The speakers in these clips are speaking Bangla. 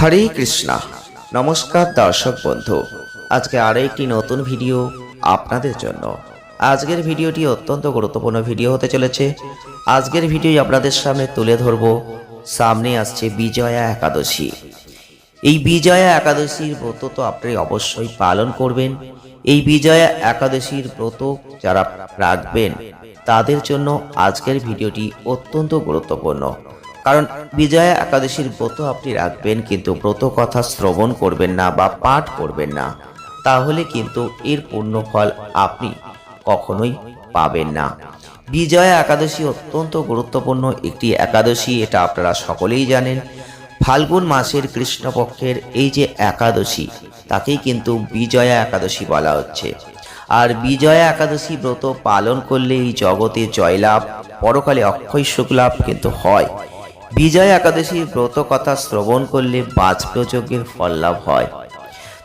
হরে কৃষ্ণা। নমস্কার দর্শক বন্ধু। আজকে আরও একটি নতুন ভিডিও আপনাদের জন্য। আজকের ভিডিওটি অত্যন্ত গুরুত্বপূর্ণ ভিডিও হতে চলেছে। আজকের ভিডিও আপনাদের সামনে তুলে ধরব, সামনে আসছে বিজয়া একাদশী। এই বিজয়া একাদশীর ব্রত তো আপনি অবশ্যই পালন করবেন। এই বিজয়া একাদশীর ব্রত যারা রাখবেন, তাদের জন্য আজকের ভিডিওটি অত্যন্ত গুরুত্বপূর্ণ। কারণ বিজয়া একাদশীর ব্রত আপনি রাখবেন, কিন্তু ব্রত কথা শ্রবণ করবেন না বা পাঠ করবেন না। তাহলে কিন্তু এর পূর্ণ ফল আপনি কখনোই পাবেন না। বিজয়া একাদশী অত্যন্ত গুরুত্বপূর্ণ একটি একাদশী, এটা আপনারা সকলেই জানেন। ফাল্গুন মাসের কৃষ্ণপক্ষের এই যে একাদশী, তাকেই কিন্তু বিজয়া একাদশী বলা হচ্ছে। আর বিজয়া একাদশী ব্রত পালন করলে এই জগতে জয়লাভ, পরকালে অক্ষয় সুখলাভ কিন্তু হয়। বিজয়া একাদশীর ব্রত কথা শ্রবণ করলে বাজপেয়যজ্ঞের ফল লাভ হয়।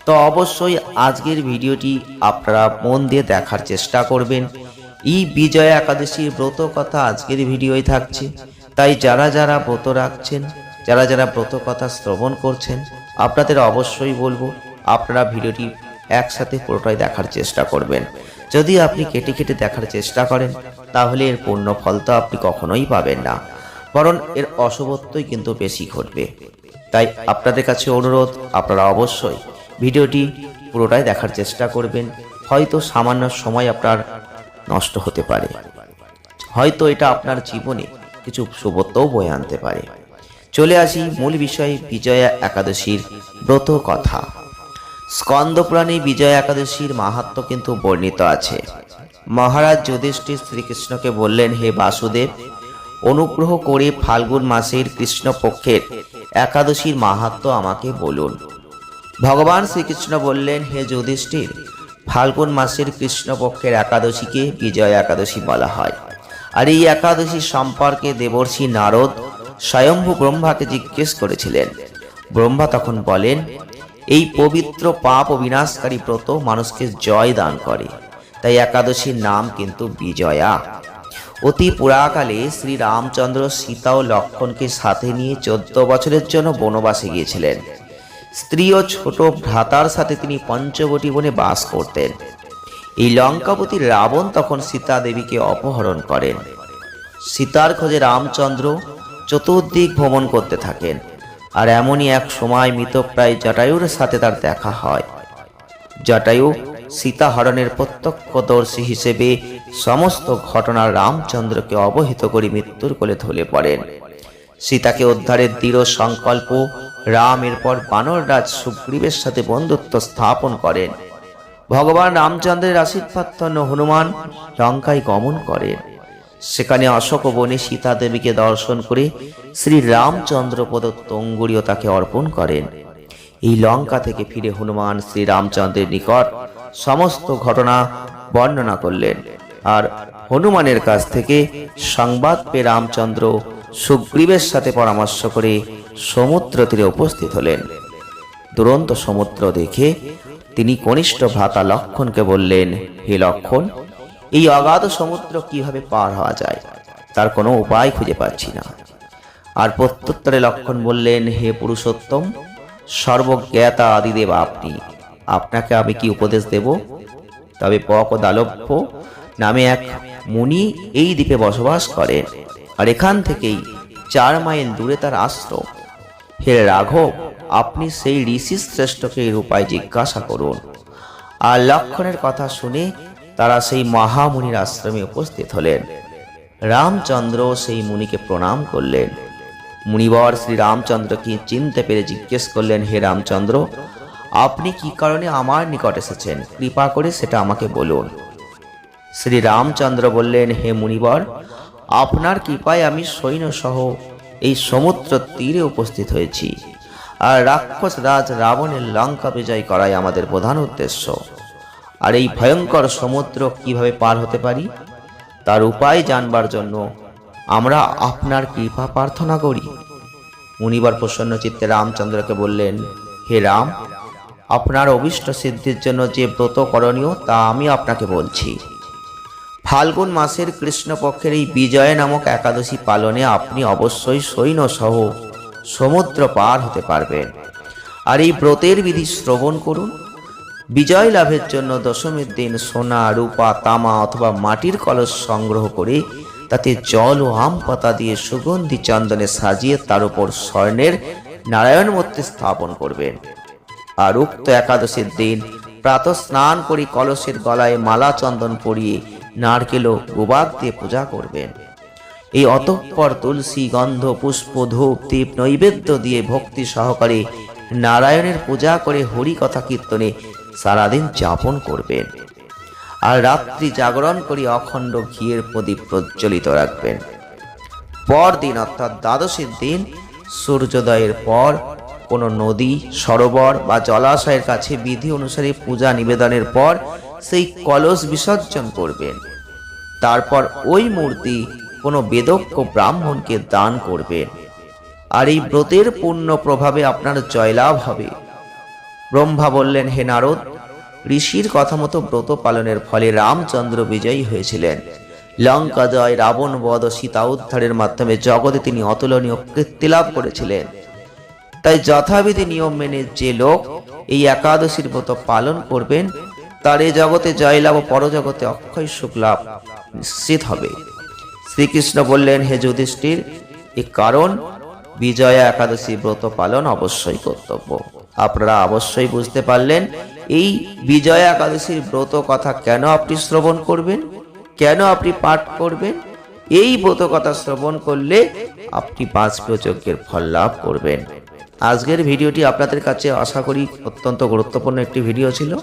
তো অবশ্যই আজকের ভিডিওটি আপনারা মন দিয়ে দেখার চেষ্টা করবেন। এই বিজয়া একাদশীর ব্রত কথা আজকের ভিডিওই থাকছে। তাই যারা যারা ব্রত রাখছেন, যারা যারা ব্রত কথা শ্রবণ করছেন, আপনাদের অবশ্যই বলব, আপনারা ভিডিওটি একসাথে পুরোটাই দেখার চেষ্টা করবেন। যদি আপনি কেটে কেটে দেখার চেষ্টা করেন, তাহলে এর পূর্ণ ফল তো আপনি কখনোই পাবেন না। বরং এর অশুভত্বই কিন্তু বেশি ঘটবে। তাই আপনাদের কাছে অনুরোধ, আপনারা অবশ্যই ভিডিওটি পুরোটাই দেখার চেষ্টা করবেন। হয়তো সামান্য সময় আপনার নষ্ট হতে পারে। হয়তো এটা আপনার জীবনে কিছু শুভত্বও বয়ে আনতে পারে। চলে আসি মূল বিষয় বিজয়া একাদশীর ব্রত কথা। স্কন্দপুরাণে বিজয়া একাদশীর মাহাত্ম কিন্তু বর্ণিত আছে। মহারাজ যুধিষ্ঠির শ্রীকৃষ্ণকে বললেন, হে বাসুদেব অনুগ্রহ করে ফাল্গুন মাসের কৃষ্ণপক্ষের একাদশীর মাহাত্ম আমাকে বলুন। ভগবান শ্রীকৃষ্ণ বললেন, হে যুধিষ্ঠির, ফাল্গুন মাসের কৃষ্ণপক্ষের একাদশীকে বিজয়া একাদশী বলা হয়। আর এই একাদশী সম্পর্কে দেবর্ষি নারদ স্বয়ম্ভু ব্রহ্মাকে জিজ্ঞেস করেছিলেন। ব্রহ্মা তখন বলেন, এই পবিত্র পাপ ও বিনাশকারী ব্রত মানুষকে জয় দান করে। তাই একাদশীর নাম কিন্তু বিজয়া। অতি পুরাকালে শ্রী রামচন্দ্র সীতা ও লক্ষণকে সাথে নিয়ে চোদ্দ বছরের জন্য বনবাসে গিয়েছিলেন। স্ত্রী ও ছোট ভ্রাতার সাথে তিনি পঞ্চবটি বনে বাস করতেন। এই লঙ্কাপতি রাবণ তখন সীতা দেবীকে অপহরণ করেন। সীতার খোঁজে রামচন্দ্র চতুর্দিক ভ্রমণ করতে থাকেন আর এমনই এক সময় মৃতপ্রায় জটায়ুর সাথে তার দেখা হয়। জটায়ু সীতাহরণের প্রত্যক্ষদর্শী হিসেবে সমস্ত ঘটনা রামচন্দ্রকে অবহিত করে মৃত্যুর কোলে ঢলে পড়েন। সীতাকে উদ্ধারের দৃঢ় সংকল্প রাম এরপর বানররাজ সুগ্রীবের সাথে বন্ধুত্ব স্থাপন করেন। ভগবান রামচন্দ্রের আশীর্বাদ হনুমান লঙ্কায় গমন করেন। সেখানে অশোক বনে সীতা দেবীকে দর্শন করে শ্রী রামচন্দ্র প্রদত্ত অঙ্গুরীয় তাকে অর্পণ করেন। এই লঙ্কা থেকে ফিরে হনুমান শ্রী রামচন্দ্রের নিকট সমস্ত ঘটনা বর্ণনা করলেন। আর হনুমানের কাছ থেকে সংবাদ পেয়ে রামচন্দ্র সুগ্রীবের সাথে পরামর্শ করে সমুদ্র তীরে উপস্থিত হলেন। দুরন্ত সমুদ্র দেখে তিনি কনিষ্ঠ ভ্রাতা লক্ষণকে বললেন, হে লক্ষণ, এই অগাধ সমুদ্র কীভাবে পার হওয়া যায়? তার কোনো উপায় খুঁজে পাচ্ছি না। আর প্রত্যুত্তরে লক্ষণ বললেন, হে পুরুষোত্তম, সর্বজ্ঞাতা আদিদেব আপনি। আপনাকে আমি কি উপদেশ দেব? তবে পক ও দালভ্য নামে এক মুনি এই দ্বীপে বসবাস করেন আর এখান থেকেই চার মাইল দূরে তার আশ্রম। হে রাঘব, আপনি সেই ঋষি শ্রেষ্ঠকে এর উপায় জিজ্ঞাসা করুন। আর লক্ষণের কথা শুনে তারা সেই মহামুনির আশ্রমে উপস্থিত হলেন। রামচন্দ্র সেই মুনিকে প্রণাম করলেন। মুনিবর শ্রী রামচন্দ্রকে চিনতে পেরে জিজ্ঞেস করলেন, হে রামচন্দ্র, আপনি কি কারণে আমার নিকট এসেছেন? কৃপা করে সেটা আমাকে বলুন। শ্রী রামচন্দ্র বললেন, হে মুনিবর, আপনার কৃপায় আমি সৈন্যসহ এই সমুদ্র তীরে উপস্থিত হয়েছি। আর রাক্ষস রাজ রাবণের লঙ্কা বিজয় করাই আমাদের প্রধান উদ্দেশ্য। আর এই ভয়ঙ্কর সমুদ্র কীভাবে পার হতে পারি, তার উপায় জানবার জন্য আমরা আপনার কৃপা প্রার্থনা করি। মুনিবার প্রসন্ন চিত্তে রামচন্দ্রকে বললেন, হে রাম, আপনার অভিষ্ট সিদ্ধির জন্য যে ব্রত করণীয় তা আমি আপনাকে বলছি। ফাল্গুন মাসের কৃষ্ণপক্ষের এই বিজয় নামক একাদশী পালনে আপনি অবশ্যই সৈন্য সহ সমুদ্র পার হতে পারবেন। আর এই ব্রতের বিধি শ্রবণ করুন। বিজয় লাভের জন্য দশমীর দিন সোনা, রূপা, তামা অথবা মাটির কলস সংগ্রহ করে তাতে জল ও আম পাতা দিয়ে সুগন্ধি চন্দনে সাজিয়ে তার উপর স্বর্ণের নারায়ণ মূর্তি স্থাপন করবেন। আর উক্ত একাদশীর দিন প্রাত স্নান করে কলসের গলায় মালা চন্দন পরিয়ে নারকেল ও গোবাক দিয়ে পূজা করবেন। এই অতঃপর তুলসী গন্ধ, পুষ্প, ধূপ, দীপ, নৈবেদ্য দিয়ে ভক্তি সহকারে নারায়ণের পূজা করে হরি কথা কীর্তনে সারাদিন যাপন করবেন। আর রাত্রি জাগরণ করে অখণ্ড ঘিয়ের প্রদীপ প্রজ্বলিত রাখবেন। পরদিন অর্থাৎ দ্বাদশীর দিন, সূর্যোদয়ের পর কোনো নদী, সরোবর বা জলাশয়ের কাছে বিধি অনুসারে পূজা নিবেদনের পর সেই কলস বিসর্জন করবেন। তারপর ওই মূর্তি কোনো বেদজ্ঞ ব্রাহ্মণকে দান করবেন। আর এই ব্রতের পূর্ণ প্রভাবে আপনার জয়লাভ হবে। ব্রহ্মা বললেন, হে নারদ, ঋষির কথা মতো ব্রত পালনের ফলে রামচন্দ্র বিজয়ী হয়েছিলেন। লঙ্কা জয় রাবণ বধ ও সীতা উদ্ধারের মাধ্যমে জগতে তিনি অতুলনীয় কীর্তি লাভ করেছিলেন। তাই যথাবিধি নিয়ম মেনে যে লোক এই একাদশীর ব্রত পালন করবেন তার এ জগতে জয়লাভ ও পরজগতে অক্ষয় সুখ লাভ নিশ্চিত হবে। শ্রীকৃষ্ণ বললেন, হে যুধিষ্ঠির, এ কারণ বিজয়া একাদশী ব্রত পালন অবশ্যই কর্তব্য। আপনারা অবশ্যই বুঝতে পারলেন, এই বিজয়া একাদশীর ব্রত কথা কেন আপনি শ্রবণ করবেন? কেন আপনি পাঠ করবেন? এই ব্রত কথা শ্রবণ করলে আপনি বাঁচপীয় যজ্ঞের ফল লাভ করবেন। আজকের ভিডিওটি আপনাদের কাছে আশা করি অত্যন্ত গুরুত্বপূর্ণ একটি ভিডিও ছিল।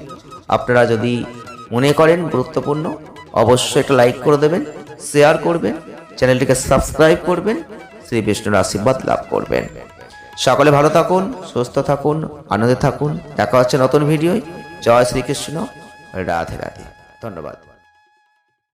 আপনারা যদি মনে করেন গুরুত্বপূর্ণ, অবশ্যই একটা লাইক করে দেবেন, শেয়ার করবেন, চ্যানেলটিকে সাবস্ক্রাইব করবেন, শ্রী বিষ্ণুর আশীর্বাদ লাভ করবেন। সকলে ভালো থাকুন, সুস্থ থাকুন, আনন্দে থাকুন। দেখা হচ্ছে নতুন ভিডিওয়। জয় শ্রীকৃষ্ণ। রাধে রাধে। ধন্যবাদ।